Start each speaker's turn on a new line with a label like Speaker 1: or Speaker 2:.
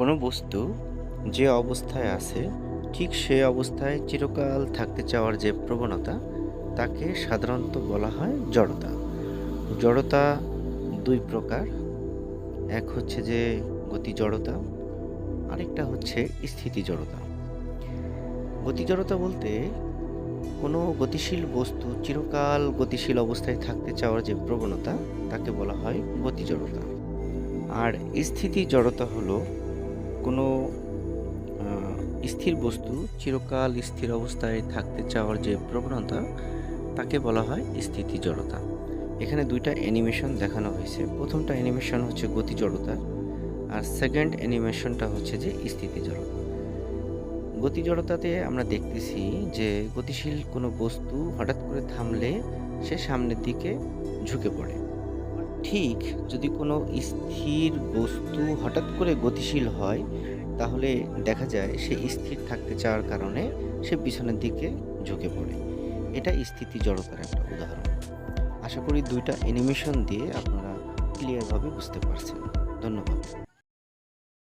Speaker 1: কোনো বস্তু যে অবস্থায় আছে, ঠিক সেই অবস্থায় চিরকাল থাকতে চাওয়ার যে প্রবণতা, তাকে সাধারণত বলা হয় জড়তা। জড়তা দুই প্রকার। এক হচ্ছে যে গতি জড়তা, আরেকটা হচ্ছে স্থিতি জড়তা। গতি জড়তা বলতে কোনো গতিশীল বস্তু চিরকাল গতিশীল অবস্থায় থাকতে চাওয়ার যে প্রবণতা, তাকে বলা হয় গতি জড়তা। আর স্থিতি জড়তা হলো কোনো স্থির বস্তু চিরকাল স্থির অবস্থায় থাকতে চাওয়ার যে প্রবণতা, তাকে বলা হয় স্থিতি জড়তা এখানে দুইটা অ্যানিমেশন দেখানো হয়েছে। প্রথমটা অ্যানিমেশন হচ্ছে গতি জড়তা আর সেকেন্ড অ্যানিমেশনটা হচ্ছে যে স্থিতি জড়তা গতি জড়তাতে আমরা দেখতেছি যে গতিশীল কোনো বস্তু হঠাৎ করে থামলে সে সামনের দিকে ঝুঁকে পড়ে। ঠিক যদি কোনো স্থির বস্তু হঠাৎ করে গতিশীল হয়, তাহলে দেখা যায় সে স্থির থাকতে চাওয়ার কারণে সে পিছনের দিকে ঝুঁকে পড়ে। এটা স্থিতি জড়তার একটা উদাহরণ। আশা করি দুইটা অ্যানিমেশন দিয়ে আপনারা ক্লিয়ারভাবে বুঝতে পারছেন। ধন্যবাদ।